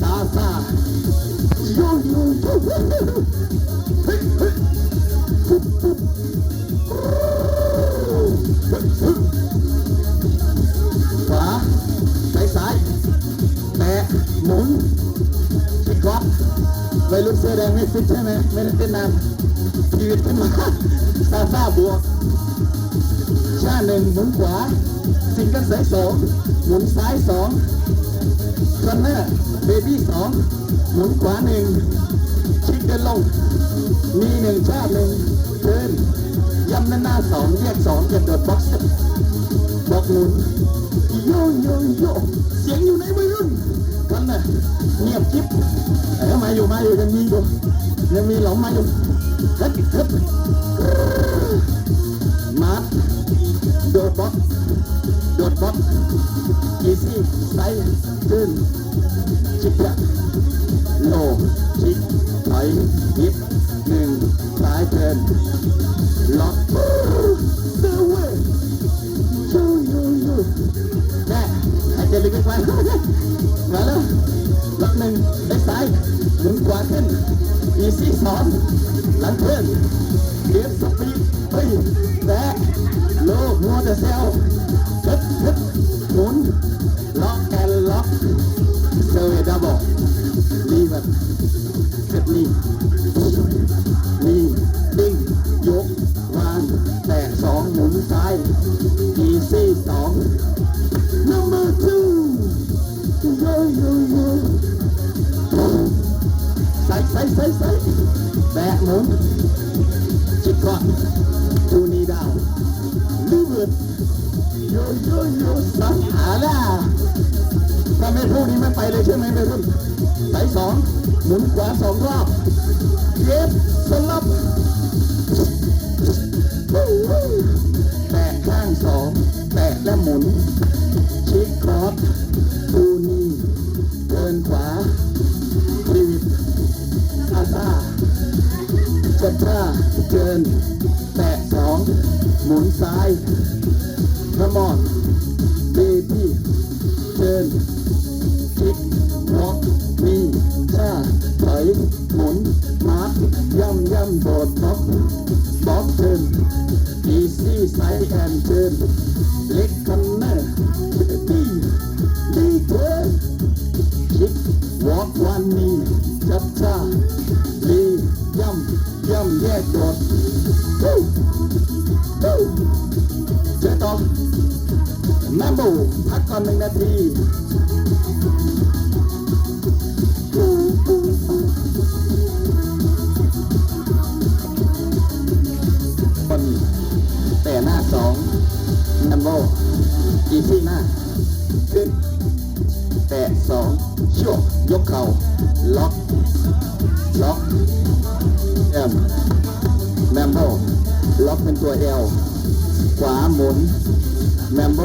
ซาซาโยโยโยเฮ้ยเฮ้ยปุ๊บปุ๊บขวาไปซ้ายแตะหมุนพิกล็อกวัยรุ่นเสื้อแดงไม่ฟิตใช่ไหมไม่ได้เต้นนานชีวิตขึ้นมาซาซาบวกชาหนึ่งหมุนขวา สิงกันสายสองหมุนซ้ายสอง คอนเนอร์เบบี้สองหมุนขวาหนึ่งชิคเดินลง มีหนึ่งชาหนึ่งเดินย้ำด้าหน้าสองแยกสองกระโดดบ็อกซ์บล็อกหมุนโยโยโยเสียงอยู่ในวัยรุ่นกันน่ะเงียบจิ๊บแต่มาอยู่มาอยู่ยังมีอยู่ยังมีหลงมาอยู่เฮ้ยเฮ้ย บล็อกอีซี่ไซขึ้นชิคะโลชิคถอยยิบหนึ่งซ้ายเทินล็อกเซเว่ยูยูยูแม่หายใหมุนซ้ายพระมอนเบบี้เดินคิดล็อกมีชาถอยหมุนมาร์ย่ำย่ำโดดบล็อกบล็อกเดินอีซี่ไซแอนเดินเล็กคันเนอร์ดีดีเดินคิกวอล์กวันนี้จับชาลีย่ำย่ำแยกโดด พักก่อนหนึ่งนาทีคนแต่หน้าสองนัมโบอีซี่หน้า ขึ้น แต่สองช่วยกเข่า ล็อก ล็อกเอ็มแมมโบล็อกเป็นตัวเอลขวาหมุนแมมโบ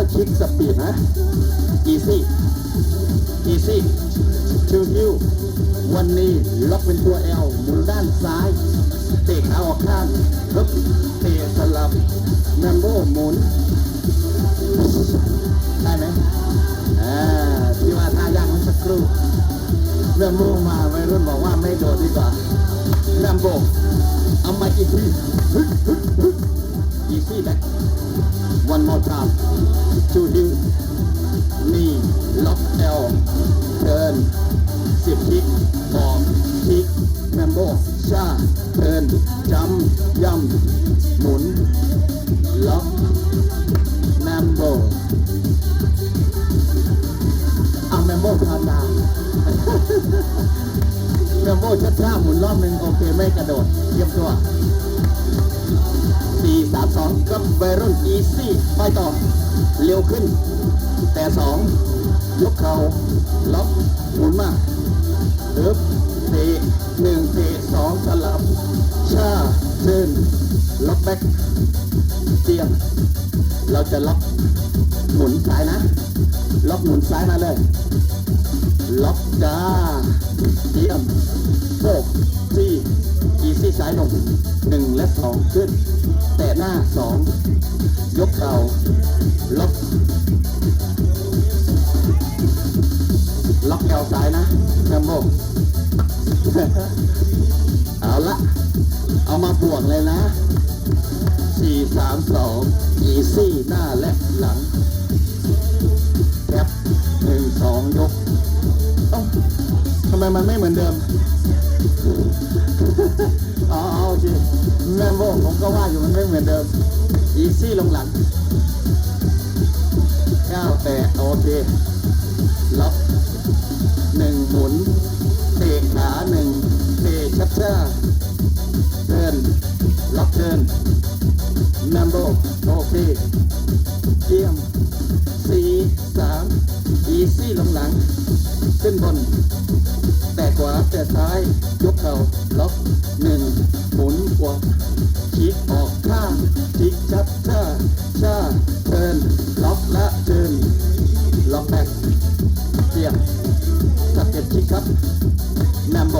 ะข้างแล้วคลิกสปีดนะอีซี่อีซี่ชิวฮิววันนี้ล็อกเป็นตัวเอลหมุนด้านซ้าย เตะขาออกข้างฮึบเตะสลับแมมโบหมุน ได้ไหมอ่าที่ว่าท่ายากมันสักครู่แมมโบมาวัยรุ่นบอกว่าไม่โดดดีกว่าแมมโบเอามาอีกทีฮึบฮึบฮึบอีซี่แบ็ค one more time to him knee lock L turn สิบคิกออกคิกแมมโบชา turn จำย่ำหมุนล็อกแมมโบเอาแมมโบทานดาวเรมโบชัดช้าหมุนรอบหนึ่งโอเคไม่กระโดดเตรียมตัว สี่สามสองกับเวรุ่นอีซี่ไปต่อเร็วขึ้น แต่สองยกเข่าล็อกหมุนมาเอิบเตะหนึ่งเตะสองสลับ ชาเชิญล็อกแบ็กเตียมเราจะล็อกหมุนซ้ายนะ ล็อกหมุนซ้ายมาเลย ล็อกจ้าเตียมโบกจี้อีซี่ซ้ายลง หนึ่งและสองขึ้น แตะหน้าสองยกเข่าล็อกล็อกแอลซ้ายนะแคมโบเอาละ เอามาบวกเลยนะสี่สามสองอีซี่หน้าและหลังแคปหนึ่งสองยกเอ้าทำไมมันไม่เหมือนเดิม อ๋อโอเคแมมโบผมก็ว่าอยู่มันไม่เหมือนเดิม อีซี่ลงหลังก้าวแตะโอเคล็อกหนึ่งหมุน เตะขาหนึ่งเตะชัดช้าเดินล็อกเดินแมมโบโอเคเยี่ยมสี่สามอีซี่ลงหลัง ขึ้นบน แต่ขวาแต่ซ้าย ยกเข่าล็อก หนึ่งหมุนขวาชิกออกข้างชิกชัดชาช้าเทินล็อกและเทินล็อกแบ็คเทียบสับเก็ตชิกครับแนมโบ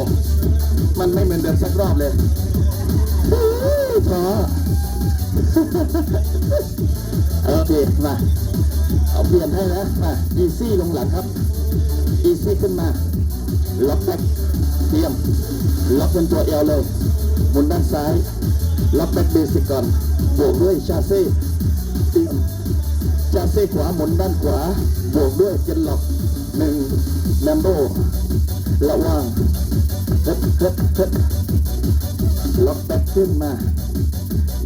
มันไม่เหมือนเดิมสักรอบเลยฮู้พอโอเคมาเอาเปลี่ยนให้นะมาอีซี่ลงหลังครับอีซี่ขึ้นมาล็อกแบ็คเตรียม ล็อกเป็นตัวเอลเลยหมุนด้านซ้าย ล็อกแบ็คเบสิกก่อน บวกด้วยชาเซ่เตรียมชาเซ่ขวาหมุนด้านขวา บวกด้วยเจนล็อกหนึ่งแลมโบระวังเฮ็ดเฮ็ดเฮ็ดล็อกแบ็คขึ้นมา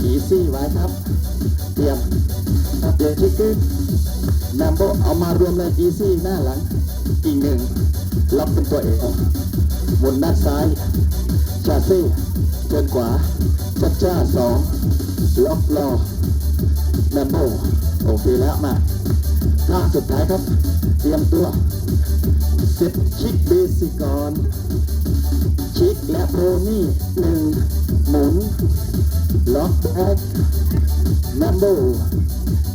อีซี่ไว้ครับ เตรียมเตรียมชิคกี้แมมโบเอามารวมเลยอีซี่หน้าหลังอีกหนึ่งล็อกเป็นตัวเองหมุนด้านซ้าย ชาซี่เดินขวาชัดจ้าสองล็อกรอแมมโบโอเคแล้วมาท่าสุดท้ายครับ เตรียมตัวเซ็ตชิคเบสิกก่อนชิคและโพนี่หนึ่งหมุน ล็อกแบ็คแมมโบ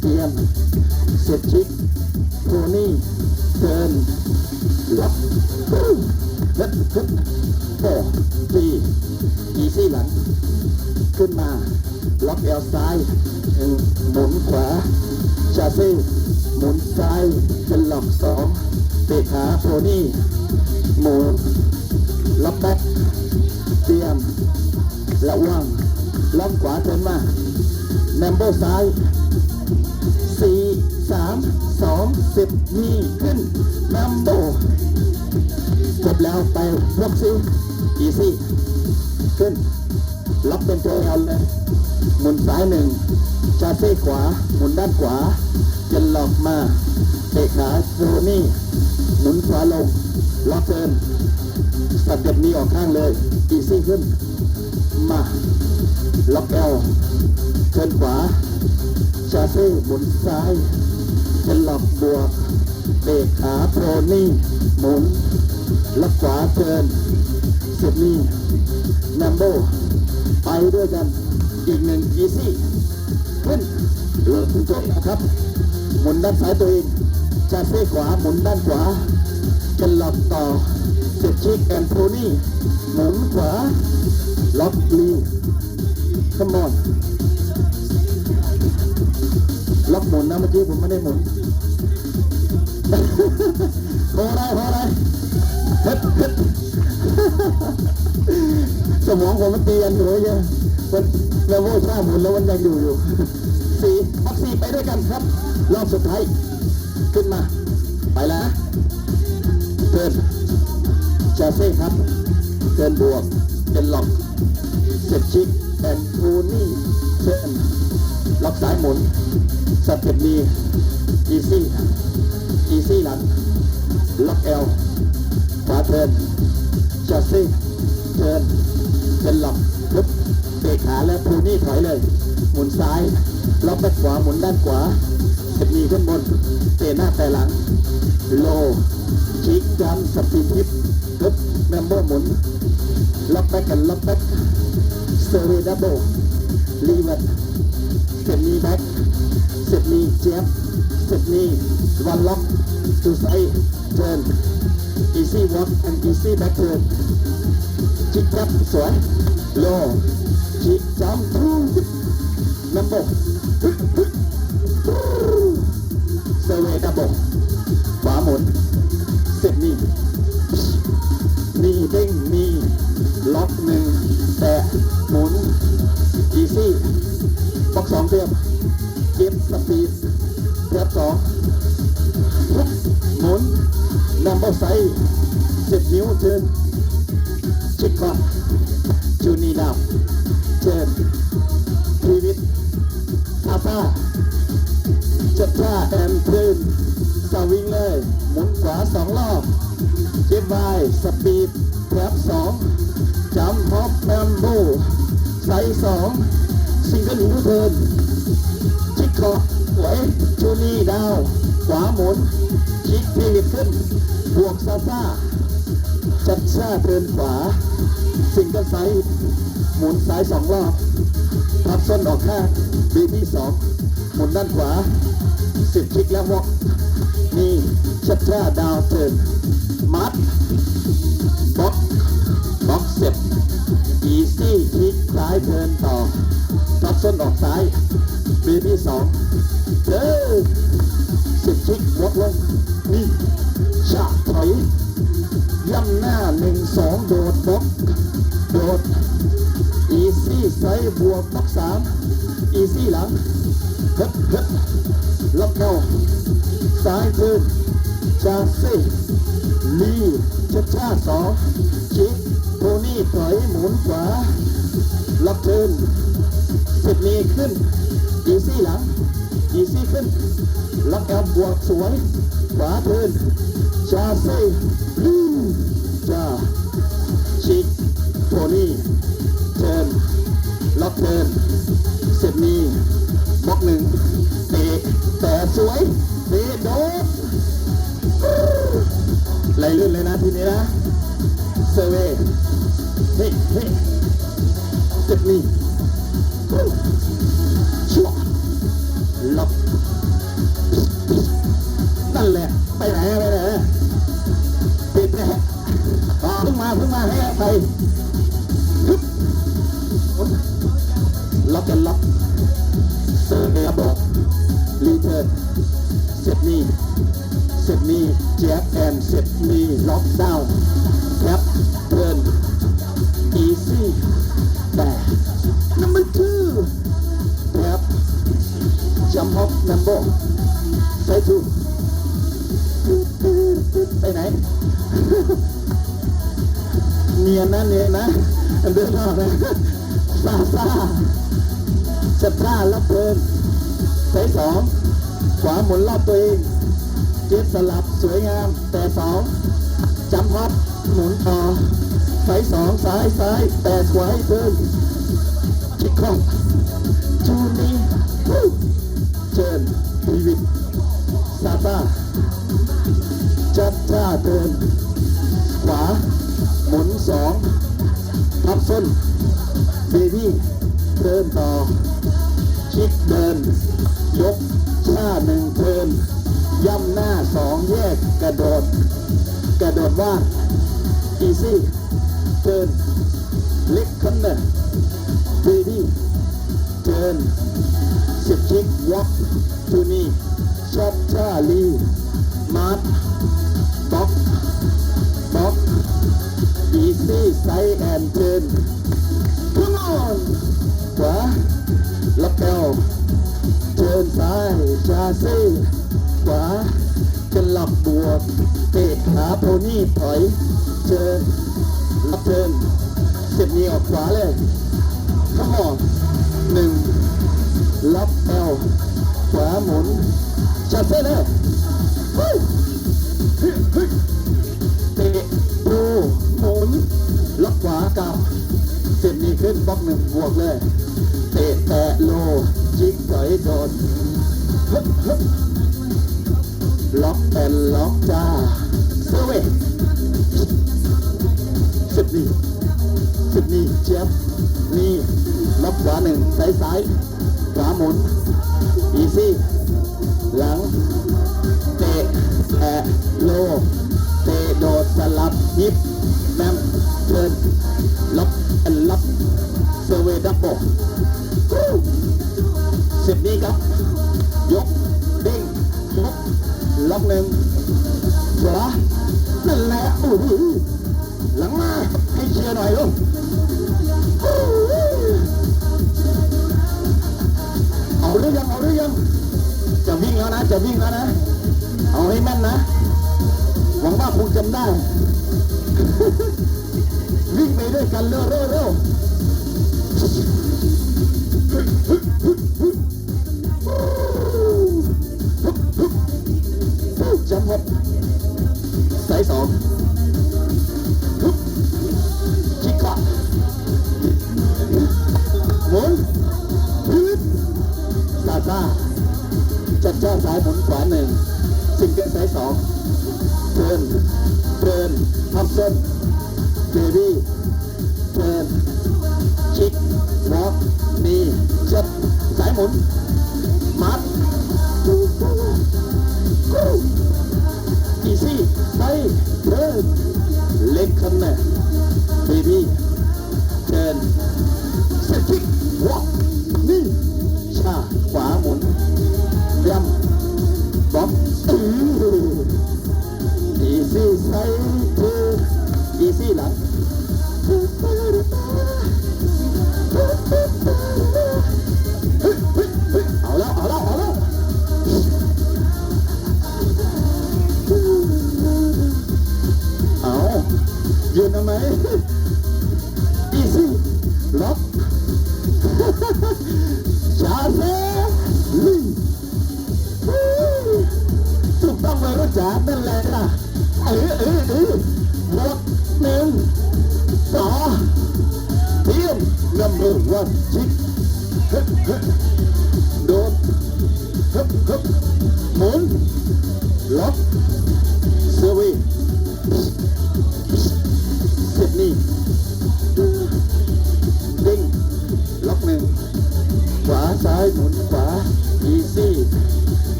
เตรียมเซ็ตชิคโพนี่ thank you สเต็ปนี้ออกข้างเลยอีซี่ขึ้น มา ล็อกเอลเทินขวา ชาเซ่หมุนซ้ายจะหลอกบวกเตะขาโพนี่หมุน ล็อกขวาเทินเสร็จนี่นัมโบ ไปด้วยกัน อีกหนึ่งอีซี่ขึ้นเลือกคุณโจนะครับ หมุนด้านซ้ายตัวเอง ชาเซ่ขวา หมุนด้านขวาจะล็อกต่อ เสร็จชิคแอนโทนี่หมุนขวา ล็อกลีขมอน ล็อกหมุนนะเมื่อกี้ผมไม่ได้หมุนพอได้พอได้เฮ็ดเฮ็ดสมองผมมันเตียนอยู่เลยเนี่ยมันแล้วโว้ชาหมุนแล้วมันยังอยู่อยู่สี่พักสี่ไปด้วยกันครับ รอบสุดท้าย ขึ้นมา ไปแล้วเทิน ชาเซ่ครับเทินบวกเป็นล็อกเซตชิกแอนทูนี่เทิร์นล็อกซ้ายหมุนสเต็ปดีอีซี่อีซี่หลังล็อกเอลขวาเทินชาเซ่เชิญเป็นหลอกปึ๊บเตะขาแล้วพูนี่ถอยเลย หมุนซ้ายล็อกไปขวาหมุนด้านขวาเสร็จมีขึ้นบนเตะหน้าแต่หลังโลชิกจัมสปีดทิป แมมโบหมุน ล็อกแบ็กกันล็อกแบ็กสเซอร์เวดับเบิลลีเวตเสร็จมีแบ็กเสร็จมีเจ็บเสร็จมีวันล็อกทูไซเทิร์น easy walk and easy back turn ชิกจับสวยโลชิกจัมทูนัมโบเซอร์เวดับเบิลขวาหมุน ไซสิบนิ้วเชิญชิคก่อนจูนีดาวเชิญพีวิทซาซาจัดท่าแอนพื้นสวิงเลย หมุนขวาสองรอบเจ็บไวสปีดแทบสองจำฮอปแบมโบไซส์สองซิงเกิลยูเทิร์นชิคคอสวยจูนี่ดาว ขวาหมุน ชิคพีวิดขึ้น บวกซาซาจัดชาเทินขวาซิงเกิลไซส์หมุนซ้ายสองรอบพับส้นออกข้างบีที่สองหมุนด้านขวาสิบชิคแล้ววอกนี่ชัดชาดาวเทินมัดบล็อกบล็อกเสร็จอีซี่คลิกซ้ายเทินต่อทับส้นออกซ้ายบีที่สองเดินสิบคลิกวกลง ดอีซี่ไซด์บวกบล็อกสามอีซี่หลังเฮ็ดเฮ็ดล็อกเข้าซ้ายคืนจาซี่ลีชัดชาสองชิดโทนี่ถอยหมุนขวาล็อกเทินสิบมีขึ้นอีซี่หลังอีซี่ขึ้นล็อกแอลบวกสวยขวาเทินจาซี่ลีจ้า เดินสิบมีบล็อกหนึ่งเตะแต่สวยเตะโดดไหลลื่นเลยนะทีนี้นะ ยนนะเนียนนะเดินออกนะซาซาจับท่ารับเพลินสายสองขวาหมุนรอบตัวเองเจ็บสลับสวยงาม แต่สองจำพับหมุนต่อสายสองซ้ายซ้ายแต่ขวาให้เพิ่มชิคข้องจูนี่วู้เชิญพีวิทซาซาจับท่าเดินขวา หมุนสองทับส้นเบบี้เดินต่อ ชิกเดิน ยกชาหนึ่งเทินย่ำหน้าสองแยกกระโดด กระโดดว่าอีซี่เทินเล็กคันเนอร์เบบี้เทินสิบชิกวอล์กทูนี่ชอบชาลีมาร์ทบ็อกบ็อก อีซี่ไซแอนเทิน Come on ขวาล็อกเอลเทิร์นซ้ายชาซี่ขวาจะหลับบวกเตะขาโพนี่ถอยเชิญรับเทิร์นเสียบนี้ออกขวาเลย Come on หนึ่งล็อกเอลขวาหมุนชาซี่เลย เฮ้ยเฮ้ยเฮ้ยเตะดูหมุนล็อกขวากลับวกเลย เตะแตะโล จิกถอยโดนฮึบฮึบล็อกแอนล็อกจ้าเซเว่สิบนี่สิบนี่เจี๊ยบนี่ล็อกขวาหนึ่งซ้ายซ้ายขวาหมุนอีซี่หลัง เตะแอะโล เตะโดดสลับยิบแมมเทิร์น สิบนี้ครับ ยกเด้งยกล็อกหนึ่งขวานั่นแหละโอ้โหหลังมาให้เชียร์หน่อยลูกเอาหรือยังเอาหรือยังจะวิ่งแล้วนะจะวิ่งแล้วนะ เอาให้แม่นนะ หวังว่าคงจำได้ วิ่งไปด้วยกันเร็วเร็ว เร็วจำหมดสายสองชิคกะหมุนพื้นซาซาจัดจ้าซ้ายหมุนขวาหนึ่งซิงเกิลซ้ายสองเทิร์นเทิร์นทับเส้นเบบี้เทิร์น นี่จัดสายหมุนมัด รู้จักนั่นแหละนะเออเออเออบวกหนึ่งสองเทียมนัมเบอร์วันชิคฮึฮึโดดฮึฮึหมุนล็อก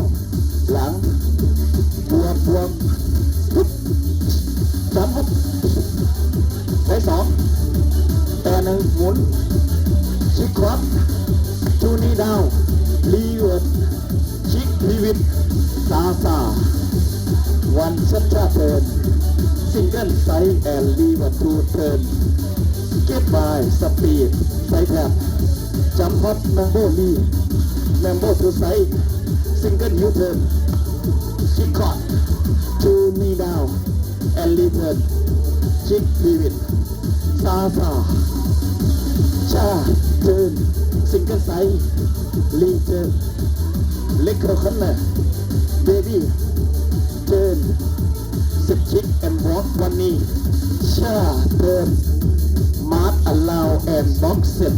งหลังบวกบวกปุ๊บจัมปุ๊บไปสองแต่หนึ่งหมุนชิคครับจูนี่ดาวลีเวิร์ดชิคลีวิทซาซาวันชัชชาเทิร์นซิงเกิลไซแอนลีเวิร์ดทูเทิร์นเก็บบายสปีดไซแท็บจัมพอตแมมโบลีแมมโบทูไซ ซิงเกิลยูเทิร์นชิคคอตจูนีดาวแอนลีเทิร์นชิคลีวิทซาซาชาเทินซิงเกิลไซลีเทิร์นเล็กเขาขันเน่เบบี้เทินสิบชิคแอนด์บล็อกวันนี้ชาเทินมาร์ทอลาวแอนด์บ็อกเซ็ต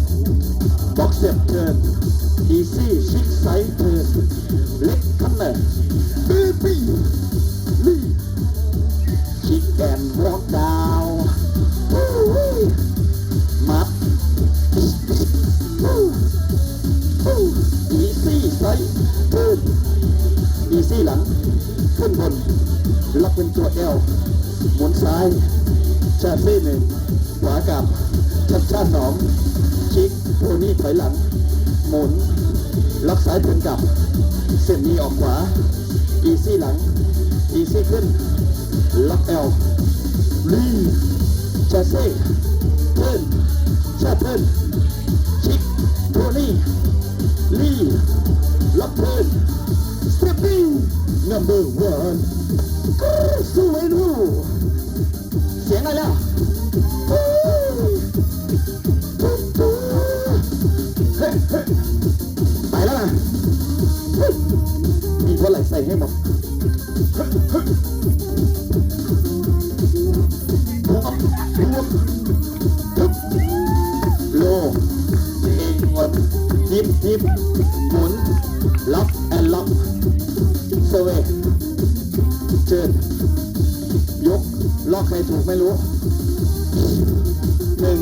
หนึ่ง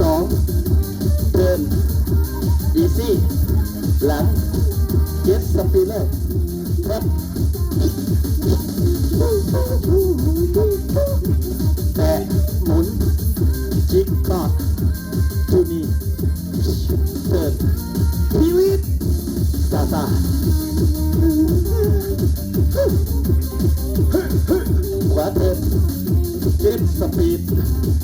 สองเดินอีซี่หลังเย็ดสปีเลอร์ครับ calça preta.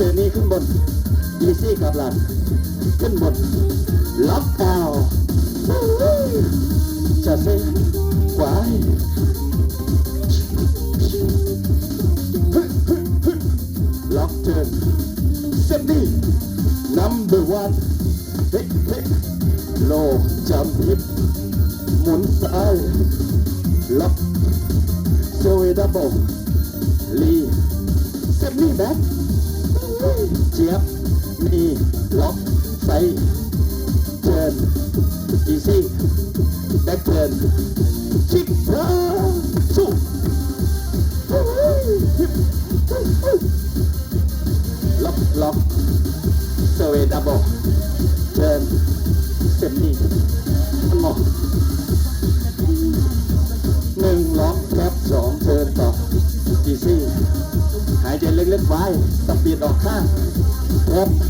ซื้อนี้ขึ้นบนอีซี่กับหลังขึ้นบนล็อกดาวจะเซ็งกวายล็อกเทิร์นเซฟตี้นัมเบอร์วันเฮ้เฮ้โลจำฮิดหมุนซ้ายล็อกเซเวดับเบิลลีเซฟตี้แบ็ค เจี๊ยบมีล็อกไปเทิร์นอีซี่แบ็คเทิร์นชิกเทิร์นสู้ล็อกล็อกเซเวดับเบิลเทิร์นเซมมี่มอ Yeah.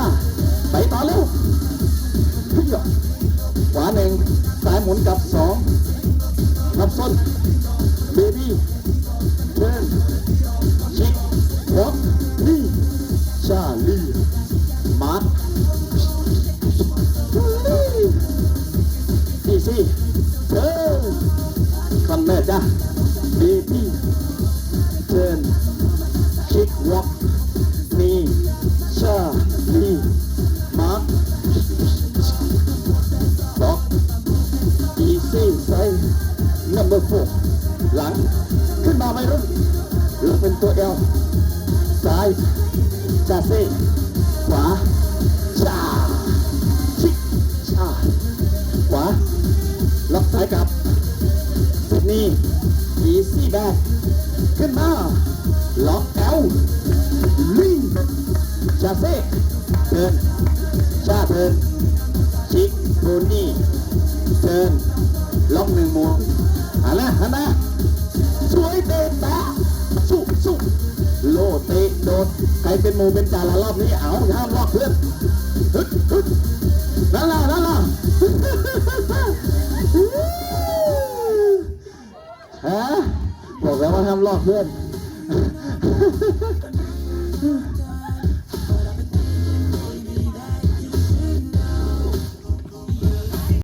าไปต่อเร็วขึ้นก่อนกวาหนึ่งสายหมุนกลับ that.